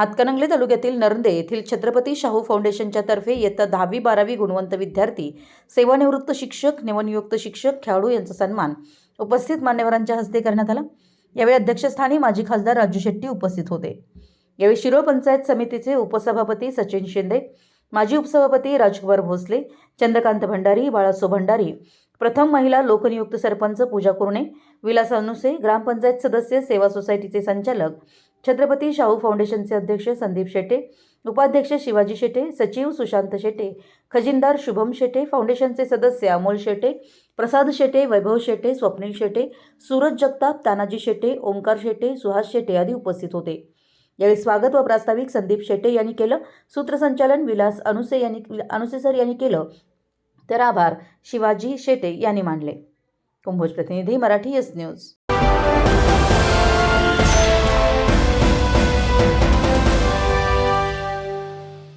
हातकणंगले तालुक्यातील नरंदे येथील छत्रपती शाहू फाउंडेशनच्या तर्फे इयत्ता दहावी बारावी गुणवंत विद्यार्थी सेवानिवृत्त शिक्षक नवनियुक्त शिक्षक खेळाडू यांचा सन्मान उपस्थित मान्यवरांच्या हस्ते करण्यात आला. यावेळी अध्यक्षस्थानी माजी खासदार राजू शेट्टी उपस्थित होते. यावेळी शिरोळ पंचायत समितीचे उपसभापती सचिन शिंदे माजी उपसभापती राजकुमार भोसले चंद्रकांत भंडारी बाळासो भंडारी प्रथम महिला लोकनियुक्त सरपंच पूजा कुरणे विलास अनुसे ग्रामपंचायत सदस्य सेवा सोसायटीचे संचालक छत्रपती शाहू फाउंडेशनचे अध्यक्ष संदीप शेटे उपाध्यक्ष शिवाजी शेटे सचिव सुशांत शेटे खजिनदार शुभम शेटे फाउंडेशनचे सदस्य अमोल शेटे प्रसाद शेटे वैभव शेटे स्वप्नील शेटे सूरज जगताप तानाजी शेटे ओंकार शेटे सुहास शेटे आदी उपस्थित होते. यावेळी स्वागत व प्रास्ताविक संदीप शेटे यांनी केलं. सूत्रसंचालन विलास अनुसे यांनी अनुसे सर यांनी केलं. तर आभार शिवाजी शेटे यांनी मानले कुंभोज प्रतिनिधी मराठी एस न्यूज